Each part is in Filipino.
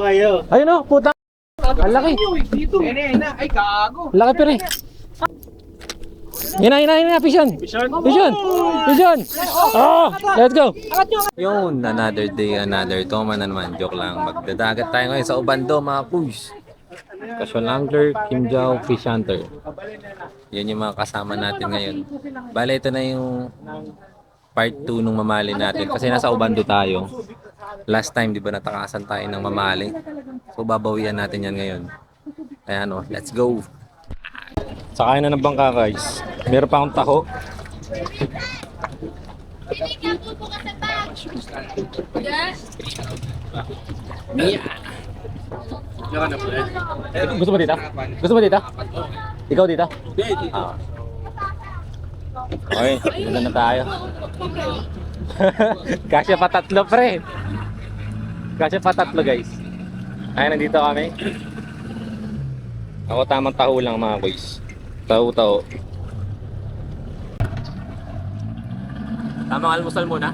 Kayo. Ayun o, puta. Ang laki. Dito. Ene, ene. Ay, gago. Laki pere. Yan na, yan na, yan na, Vision. Vision. Vision. Oh, let's go. Yun, another day, another toma na naman. Joke lang. Magdadagat tayo ngayon sa Ubando, mga kuys. Casual angler, Kim Jao, Fish Hunter. Yan yung mga kasama natin ngayon. Bale, ito na yung part 2 nung mamali natin. Kasi nasa Ubando tayo. Last time, di ba, natakasan tayo ng mamali. So, babawian natin yan ngayon. Kaya ano, let's go. Sakay na ng bangka guys. Meron pa akong taho. Gusto mo dito? Gusto mo dito? Ikaw dito? Ah. Okay, ganda na tayo. Kasya pa tatlo pre. Kasya pa tatlo guys. Ay, nandito kami. Ako tamang taho lang mga boys. Taho-taho. Tamang almusal muna.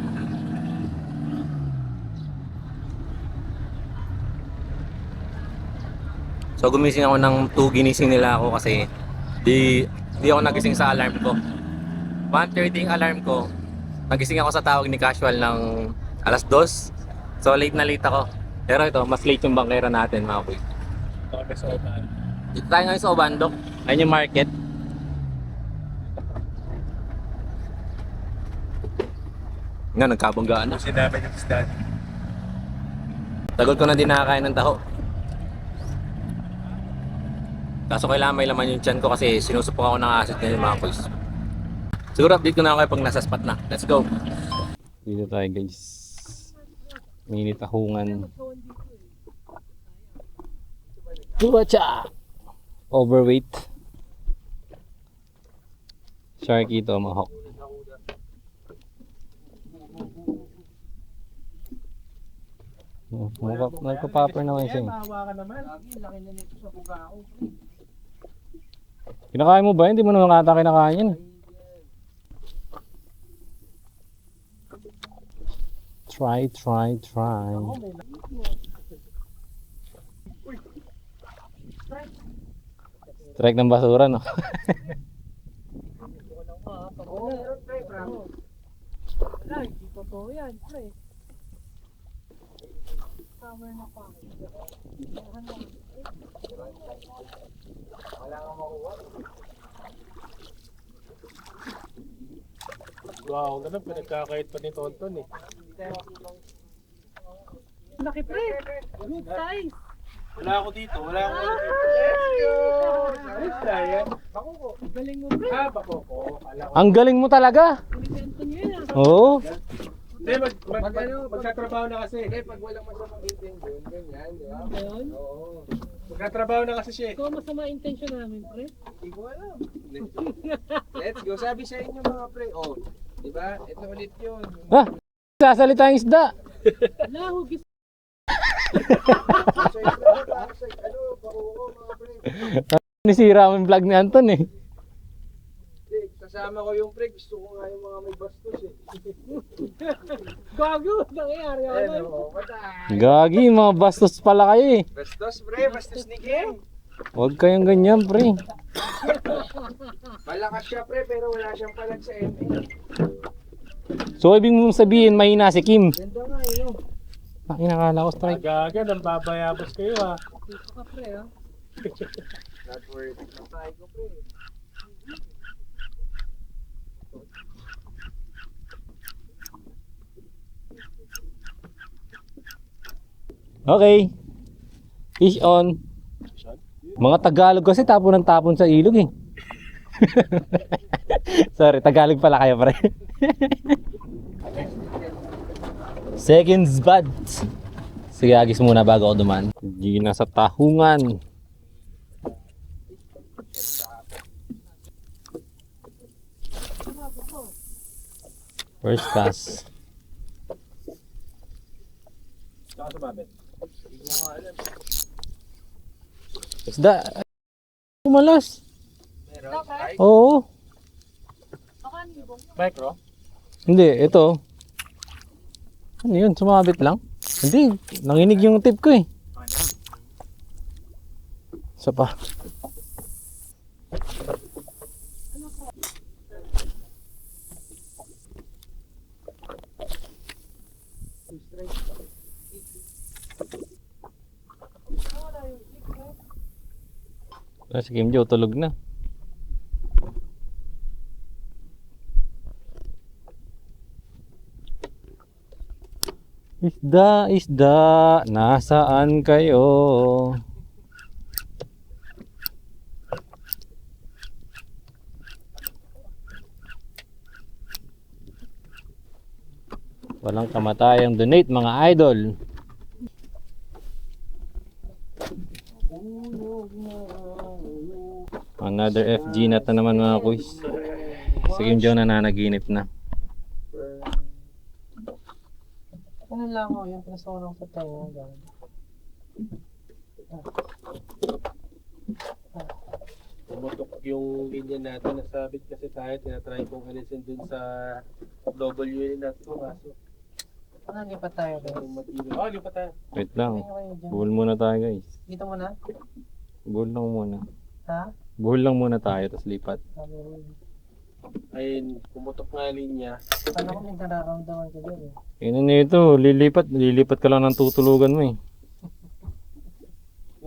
So gumising ako ng 2 ginising nila ako kasi di di ako nagising sa alarm ko. 1.30 yung alarm ko. Nagising ako sa tawag ni Casual ng alas 2. So late na late ako. Pero ito, mas late yung bangkera natin mga boy. Dito tayo ngayon sa Obando. Ayun yung market. Nga, nagkabanggaan na. Sinabi sa dad. Tagal ko na din nakakain ng taho. Kaso kailangan may laman yung tiyan ko kasi sinusupok ako ng acid ngayon mga boys. Siguro update ko na ako kayo pag nasa spot na. Let's go! Dito tayo guys. Mini tahungan. Duwacha! Overweight. Sharky tomahawk. Nagpa- Nagpa-popper naman siya. eh. Mahawa ka naman. Laki na nito sa buga ko. Kinakain mo ba? Hindi mo naman kata kinakain yan. Try, try, try. Strike ng basura, no? Oo, meron pre, bravo. Wala, totoo yan, pre. Cover na pa. Wow, ganun. Pinagkakait pa ni Tonton eh. Laki pre. Good size. Wala ako dito. Wala ako dito. Let's go! yan. Bakoko. Galing mo pre. Ah, bakoko. Ang galing mo talaga! Oo. Hindi, mag, mag, mag, magkatrabaho na kasi. Hindi, pag walang masamang intention, ganyan, di ba? Ano yun? Oo. Magkatrabaho na kasi siya eh. Ikaw masama intention namin pre. Hindi ko alam. Let's go. Sabi sa inyo mga pre, oh, di ba? Ito ulit yun. Ah! Sasalita ang isda! Wala, hugis. So, ito, para sa, pakuko mga pre. Nisira mo yung vlog ni Anton eh. Kasama ko yung pre. Gusto ko nga yung mga may bastos eh. Gago. Nangyayari ako. Ayan, oh. Gagi, mga bastos pala kayo eh. Bastos pre, bastos ni Kim. Huwag kayong ganyan, pre. Malakas siya pre, pero wala siyang palag sa ML. So, ibig mong sabihin, mahina si Kim. Ganda nga yun. oh. Ah, inakala ko strike. Agaga, nang babayabas kayo ah. Dito ka pre ah. Not worth it. Matay ko pre. Okay. Fish on. Mga Tagalog kasi tapon ng tapon sa ilog eh. Sorry, Tagalog pala kayo pre. Seconds bad. Sige, agis muna bago ako duman. Hindi na sa tahungan. First babet. Isda. Umalas. Oo. Micro? Hindi, ito. Ano yun? Sumabit lang? Hindi, nanginig yung tip ko eh. Isa pa. Ah, si Kim Jo, tulog na. Isda, isda, nasaan kayo? Walang kamatayang donate mga idol. Another FG nat na naman mga kuys. Si Kim Jo nananaginip na. Lang ako, yung pinasunong sa tayo. ganun. Pumutok yung linya natin. Nasabit kasi tayo. Tinatry kong alisin dun sa W natin ko. Kaso, Ano, lipat tayo guys. yung matino. Oh, lipat tayo. Wait lang. Kayo dyan. Buhol muna tayo guys. Dito muna? Buhol lang muna. Ha? Buhol lang muna tayo tapos lipat. Sabi mo. Ayun, pumutok nga linya. Paano ko may nararamdaman ko dyan eh. Yun na ito, lilipat, lilipat ka lang ng tutulugan mo eh.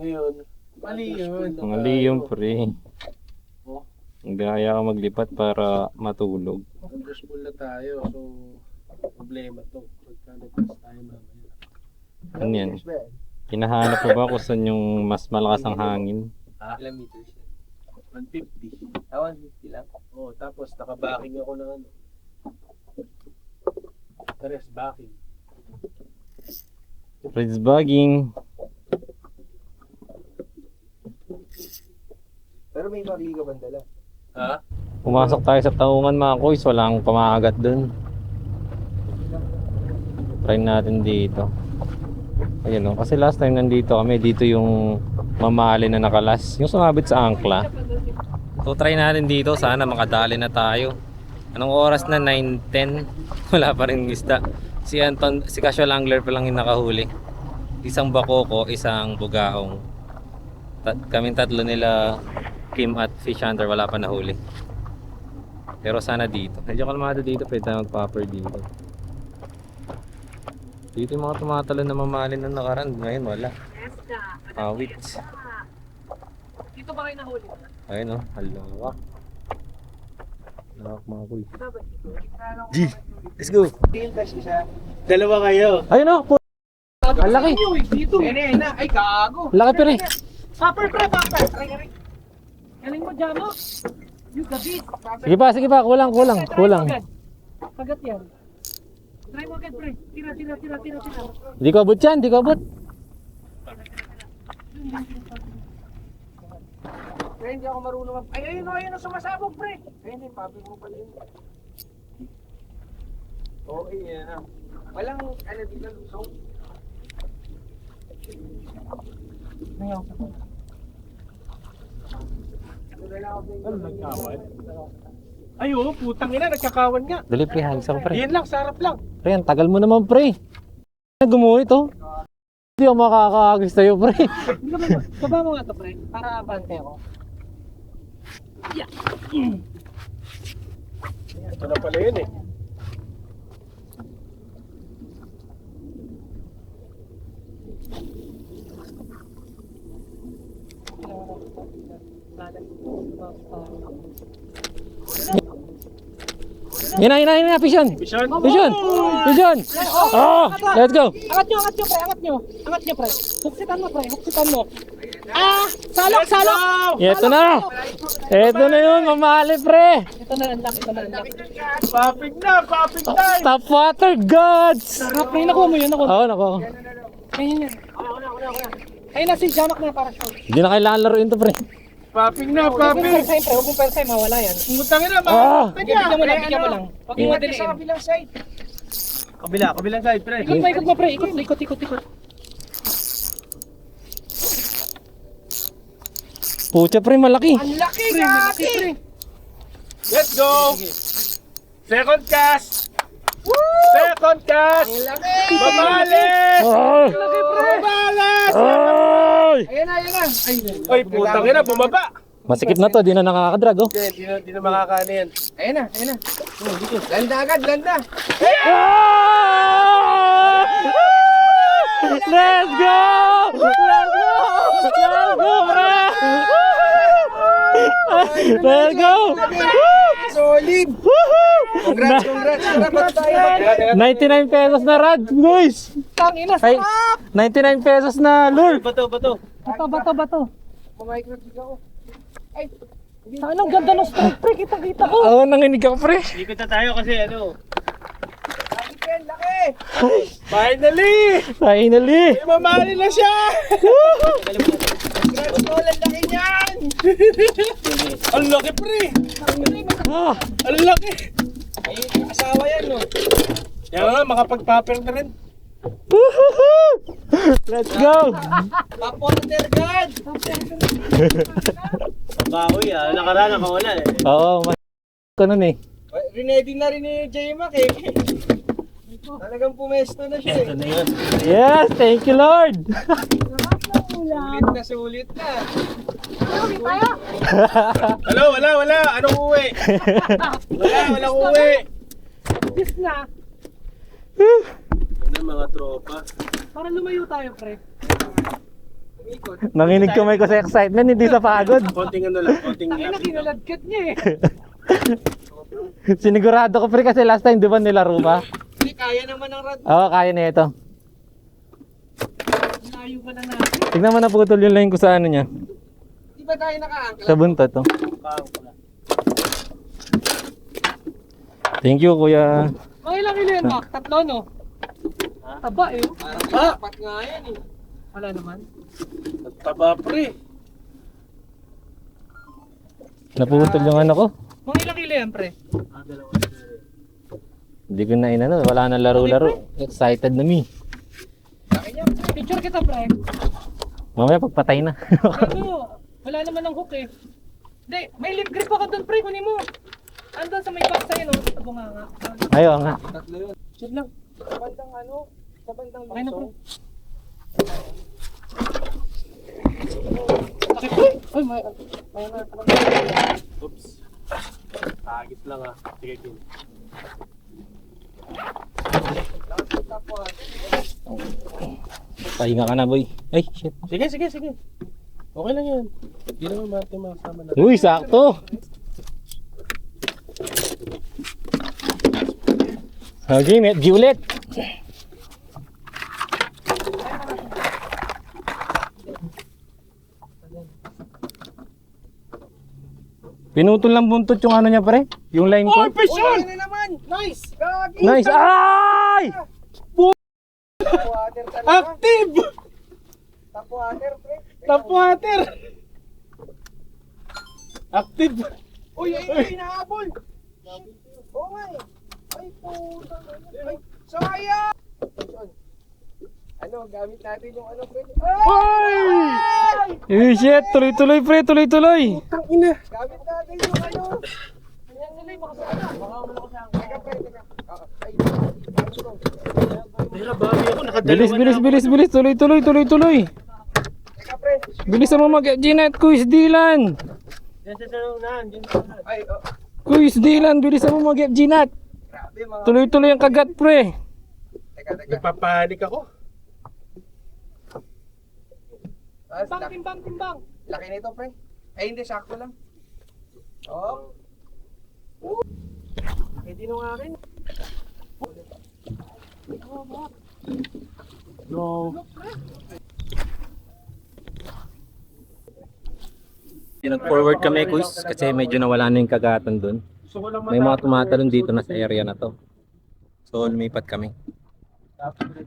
Ngayon, mali yun. Mga liyong pre. Oh. Hindi kaya ka maglipat para matulog. Underspool na tayo. So, problema to. Pagka nagpas tayo mamaya. Ano yan? Hinahanap mo ba kung saan yung mas malakas ang hangin? Ah, ilang meters yan? 150. Ah, 150 lang? Oo, tapos nakabacking ako ng ano. Tres backing. Fridge bagging. Pero may barili ka bang dala? Ha? Pumasok tayo sa taungan mga kuys, walang pamakagat dun. Try natin dito. Ayun o, kasi last time nandito kami, dito yung mamali na nakalas. Yung sumabit sa angkla. So try natin dito, sana makadali na tayo. Anong oras na? 9.10? Wala pa rin isda. Si Anton, si casual angler pa lang yung nakahuli. Isang bakoko, isang bugaong. Tat, kaming tatlo nila, Kim at Fish Hunter, wala pa nahuli. Pero sana dito. Medyo kalmado dito, pwede tayo mag-popper dito. Dito yung mga tumatalo na mamalin na nakaraan. Ngayon wala. Awit. Dito ba kayo nahuli? Ayun o, halawak. Halawak mga kuy. G, let's go. Dalawa kayo. Ayun o, pu- Ang laki. Dito. Ayun na. Ay, gago. Laki pre, popper. Aray, aray. Galing mo, Jamo. Yung gabi. Sige pa, sige pa. Kulang, kulang, kulang. Kagat yan. Try mo agad, pre. Tira, tira, tira, tira, tira. Hindi ko abot yan, hindi ko abot. Pre, hindi ako marunong mag... Ay, ayun o, ayun o, sumasabog, pre. Ayun, yung papi mo pala yun. Okay, yan ah. Walang, ano dito, lusong. Ngayon. Ano nagkawan? Ay, oo, putang ina, nagkakawan nga. Dali pre, hagis ako pre. Yan lang, sarap lang. Pre, ang tagal mo naman pre. Gumuhit oh. Hindi ako makakahagis sa'yo pre. Baba mo nga to, pre. Para abante ako. Ito na pala yun eh. Yan na, yan na, yan na, Vision. Vision? Vision! Vision! Oh, let's go! Angat nyo, angat nyo, pre. Angat nyo. Angat nyo, pre. Huksitan mo, pre. Huksitan mo. Ah! Salok, salok! Ito na! Ito na yun, mamali pre! Ito na, unlock. Ito na, unlock. Papig na, papig na! Top water gods! Sarap, pre. Nakuha mo yun. Nakuha. Oo, nako. Ayun yan. Ayun na, si Jamak na para sure. Hindi na kailangan laruin to pre. Papig na, Huwag mong papig! persahin, pre. Huwag mong persahin. Mawala yan. Putang ina, Ah! papig Bigyan na! mo lang, bigyan mo lang. Huwag madaliin. sa kabilang side. Kabila, kabilang side, pre. Ikot mo, ikot mo, pre. Ikot, ikot, ikot, ikot. Pucha pre, malaki. Ang laki, Pre, malaki, pre. Let's go! Second cast! Second cast! Ang laki! Babali! Ay! Babali! Ay! Ay! Ayan na, ayan na. Ay, Oy, putang ina, bumaba! Masikip na to, di na nakakadrag oh. Hindi, di na, di na makakaano yan. ayan na, ayan na. Landa agad, landa. Ah! Let's go! Let's go! Let's go, bro! Let's go! Solid. Congrats, congrats. Congrats tayo. 99 pesos na rad, guys! Tangina, Ay, 99 pesos na lure. Bato, bato. Bato, bato, bato. Mamicrochip ako. Sana ang ganda ng strike pre, kita-kita ko. Oo, nanginig ako, pre. Ikot na tayo kasi ano. Laki, Ken, laki. Finally! Finally! May mamali na siya! Congrats, Tol. Ang laki niyan. Ang laki pre! Ah, Ang laki! Ay, asawa yan, no? Yan nga, makapag-popper na rin. Let's go! Water guard. Bahoy ah, nakaraan nakawala eh. Oo, mas ko nun eh. Rinedy na rin ni J-Mac eh. Talagang pumesto na siya Ito eh. na yun. Yes, thank you Lord! Sulit na sulit na. Hello, wala, wala. Anong uwi? Wala, walang uwi. Bis na. Yan ang mga tropa. Para lumayo tayo pre. Umikot. Nanginig kamay ko sa excitement, hindi sa pagod. Konting ano lang, konting lapit lang. kinaladkat niya eh. Sinigurado ko pre kasi last time di ba nilaro pa? Hindi, kaya naman ng rad. Oo, kaya na ito. Layo pa lang natin. Tignan mo naputol yung line ko sa ano niya. Di ba tayo naka-angkla? Sa buntot oh. Pang pala. Thank you kuya. Mga ilang kilo yan, Mac? Tatlo, no? Taba eh. Parang Ah! dapat nga yan eh. Wala naman. Nagtaba pre. Naputol yung ano ko. Mga ilang kilo yan, pre? Ah, dalawa. Hindi ko na inano, wala na laro-laro. Excited na niya. Picture kita, pre. Mamaya pagpatay na. Ano, wala naman ng hook eh. Hindi, may lip grip ako doon, pre. Kunin mo. Andun sa may box sa'yo, no? Sa bunganga. Ayaw nga. Tatlo yun. Chill lang. Sa bandang ano? Sa bandang Okay na, pre. Okay, pre. Ay, may... May... may Oops. Tagis lang ah. Sige, Kim. Pahinga ka na boy. Ay, shit. Sige, sige, sige. Okay lang yan. Hindi naman mati makasama na. Uy, sakto. Okay, medyo ulit. Pinutol lang buntot yung ano niya pre? Yung line ko? Uy, ano na naman? Nice! Gagi! Nice! Ay! Top water talaga. Active! Top water, pre. Top water! Active! Uy, ay, ay, hinahabol! Oo nga eh. Ay, puta. Ay, sayang! Ano, gamit natin yung ano, pre. Ay! Eh, shit! Tuloy-tuloy pre, tuloy-tuloy! Ang ina! Gamit natin yung ano. Ayan nila yung makasama. Baka sa Teka, pre, teka. Ako. Nakadalawa Bilis, bilis, na bilis, bilis! Tuloy-tuloy, tuloy-tuloy! Teka, pre. Bilis mo mag Ginette, Kuis Dylan! Diyan sa salunan. Diyan sa salunan. Ay, oh. Kuis Dylan, bilis mo mag! Grabe, mga... Tuloy-tuloy ang kagat pre! Teka, teka. Nagpapanik ako. Ah, Timbang, laki, timbang, timbang. laki nito, pre. Ay, hindi, sakto lang. Oh. Hindi nung akin. No. Nag-forward kami, Kuis, kasi medyo nawala na yung kagatan dun. May mga tumatalon dito na sa area na to. So, lumipat kami.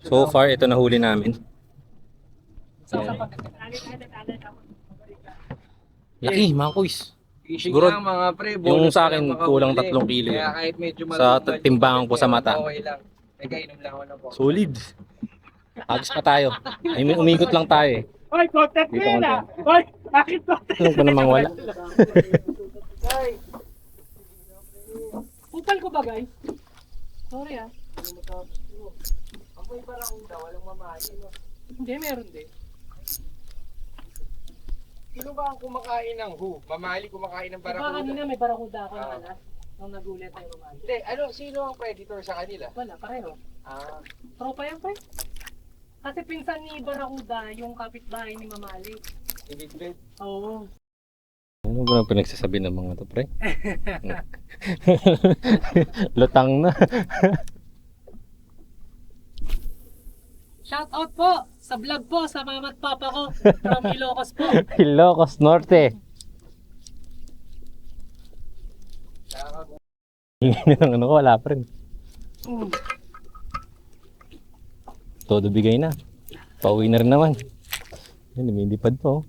So far, ito nahuli namin. Ayan. Laki, mga kuis. Fishing Siguro, lang, mga pre. yung bonus sa na akin, lang kulang tatlong kilo Kaya kahit medyo Sa malungkot yung timbangan ko sa mata. Okay lang. Teka, inom lang ako na po. Solid. Agos pa tayo. I mean, umikot lang tayo eh. Hoy, contact Dito konti. Hoy, bakit to? Ano ko namang wala? Ay, Pupal ko ba, guys? Sorry ah. amoy parang daw, walang mamahalin. no? Hindi, meron din. Sino ba ang kumakain ng who? Mamali kumakain ng Diba barakuda? kanina may barakuda ako na Ah. alas. Nung nagulat tayo mamali. Hindi, ano, sino ang predator sa kanila? Wala, pareho. Ah, Tropa yan, pre. Kasi pinsan ni Barakuda yung kapitbahay ni Mamali. ibig Oo. Ano ba ang pinagsasabi ng mga to, pre? Lutang na. Shout out po sa vlog po sa mama at papa ko from Ilocos po. Ilocos Norte. Ang ano ko, wala pa rin. Mm. Todo bigay na. Pauwi na rin naman. Yan, lumilipad pa oh.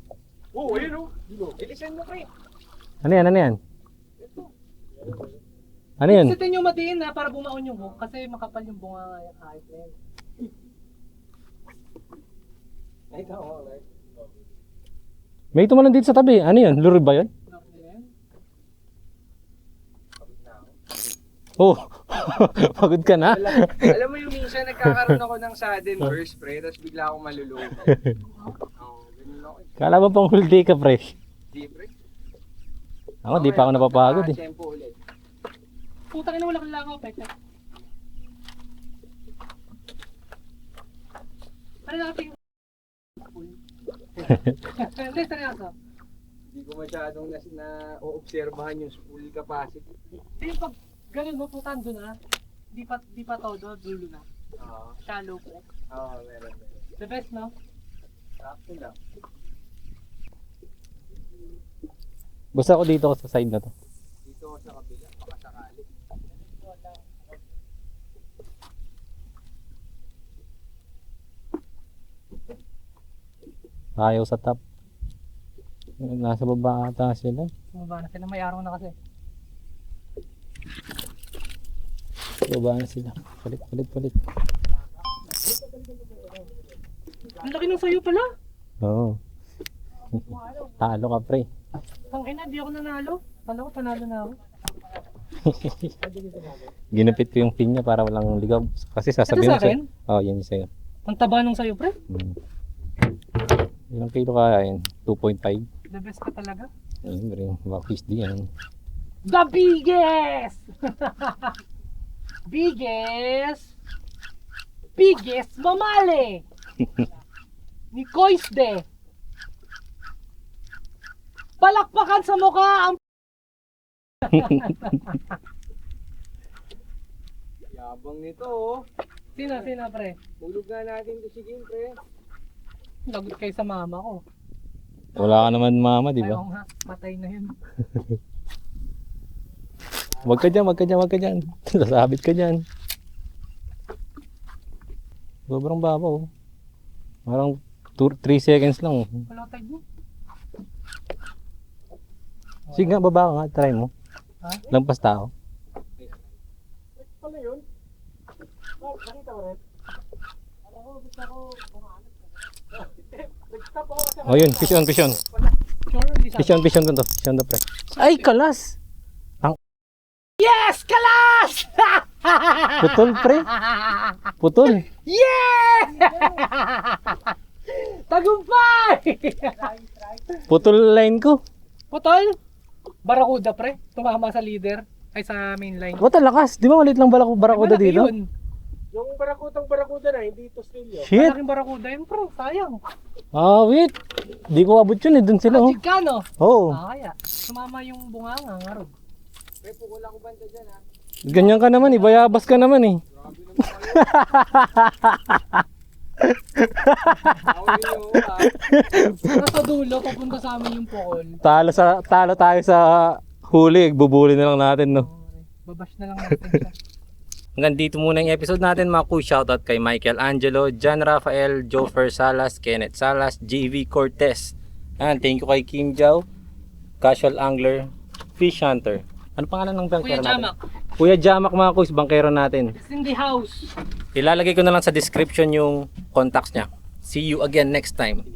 Oh, ayun oh. Bilisan mo, pre. Ano yan, ano yan? Ano yan? Sitin nyo matiin na para bumaon yung hook kasi makapal yung bunga nga yung kahit na yun. May tumalan dito sa tabi. Ano yun? Lure ba yun? Okay. Oh, pagod ka na? Alam, alam mo yung minsan nagkakaroon ako ng sudden burst, pre, tapos bigla akong malulunod. Oo, ganun ako. Kala mo pang whole day ka, pre. Di, pre. Ako, di pa ako napapagod eh. Tempo ulit. Putang ina wala kang langaw, pete. Ano natin yung Hindi, seryoso. Hindi ko masyadong na, na oobserbahan yung spool capacity. Hindi, pag ganun mo, putan doon ah. Di pa, di pa todo, dulo na. Oo, Shallow po. oo, meron, meron. The best, no? Sakto lang. Basta ako dito sa side na to. Dito ako sa kabila, baka sakali. Ayaw sa top. Nasa baba ata sila. Sumaba na sila, may araw na kasi. Baba na sila. Palit, palit, palit. Ang laki ng sayo pala. Oo. Talo ka, pre. Ang ina, di ako nanalo. Kala ko panalo na ako. Ginupit ko yung pin niya para walang ligaw. Kasi Ito sasabihin sa akin? Oo, oh, yan yung sa'yo. Ang taba ng sayo, pre. Hmm. Ilang kilo kaya yan? 2.5? The best ka talaga. Ayun, rin. Baka fish di yan. The biggest! biggest! Biggest mamali! Ni Koisde! Palakpakan sa mukha ang Yabang nito, oh. Sino, sino, pre? Hulog nga natin to si Kim, pre. Lagot kayo sa mama ko. Wala ka naman mama, di Ayaw ba? nga, patay na yun. Wag ka dyan, wag ka dyan, wag ka dyan. Sasabit ka dyan. Sobrang babaw. Parang 3 seconds lang. Wala tag mo. Sige nga, baba ka nga. Try mo. Ha? Lampas tao. Pala yun? Oh, nakita ko rin. Alam ko, gusto ko pumahanap. Nag-stop ako kasi Oh yun, fish on, fish on. Fish on, fish on to. Fish on to, pre. Ay, kalas! Yes! Kalas! Putol, pre. Putol. yes! Tagumpay! Putol line ko. Putol! Barakuda pre, tumama sa leader ay sa main line. What ang lakas? Di ba maliit lang balak barakuda Malaki dito? Yun. Yung barakutang barakuda na, hindi ito stilyo. Shit! Malaking barakuda yun bro, sayang. Ah, wait. Di ko abot yun eh. Dun sila oh. Magic ka no? Oo. Ah, kaya. Sumama yung bunganga nga ro. Pre, pukul ako banda dyan, ha. Ganyan ka naman eh. Bayabas ka naman eh. Grabe naman kayo. Yun, oh, ha. Nasa dulo, papunta sa amin yung pukol. Talo, sa, talo tayo sa huli. Bubuli na lang natin no. Babash na lang natin siya. Hanggang dito muna yung episode natin mga kuy. Shoutout kay Michael Angelo, John Rafael, Jofer Salas, Kenneth Salas, JV Cortez. And thank you kay Kim Jao, Casual Angler, Fish Hunter. Ano pangalan ng Kuya bangkero natin? Jamak, Kuya Jamak mga kuys, bangkero natin. it's in the house. Ilalagay ko na lang sa description yung contacts niya. See you again next time.